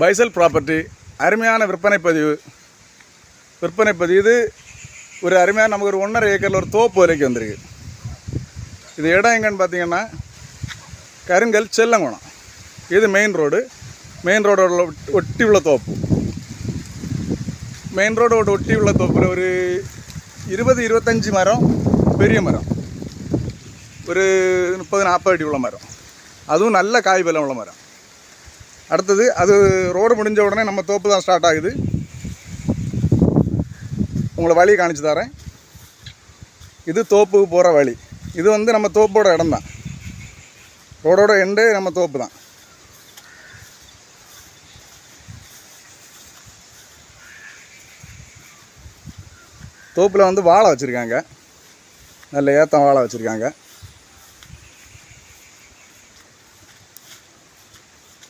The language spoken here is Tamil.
பைசல் ப்ராப்பர்ட்டி அருமையான விற்பனை பதிவு. விற்பனை பதிவு இது ஒரு அருமையான நமக்கு ஒரு ஒன்றரை ஏக்கரில் ஒரு தோப்பு வரைக்கும் வந்திருக்கு. இது இடம் எங்கன்னு பார்த்தீங்கன்னா கருங்கல் செல்லங்குணம் இது மெயின் ரோடு மெயின் ரோடோட ஒட்டி உள்ள தோப்பு. மெயின் ரோடோட ஒட்டி உள்ள தோப்பில் ஒரு இருபது இருபத்தஞ்சி மரம் பெரிய மரம். ஒரு முப்பது நாற்பது அடி உள்ள மரம். அதுவும் நல்ல காய் பலம் உள்ள மரம். அடுத்தது அது ரோடு முடிஞ்ச உடனே நம்ம தோப்பு தான் ஸ்டார்ட் ஆகுது. உங்களை வழி காணிச்சு தரேன். இது தோப்புக்கு போகிற வழி. இது வந்து நம்ம தோப்போட இடம் தான். ரோடோட எண்டு நம்ம தோப்பு தான். தோப்பில் வந்து வாழை வச்சுருக்காங்க. நல்ல ஏத்தம் வாழை வச்சுருக்காங்க.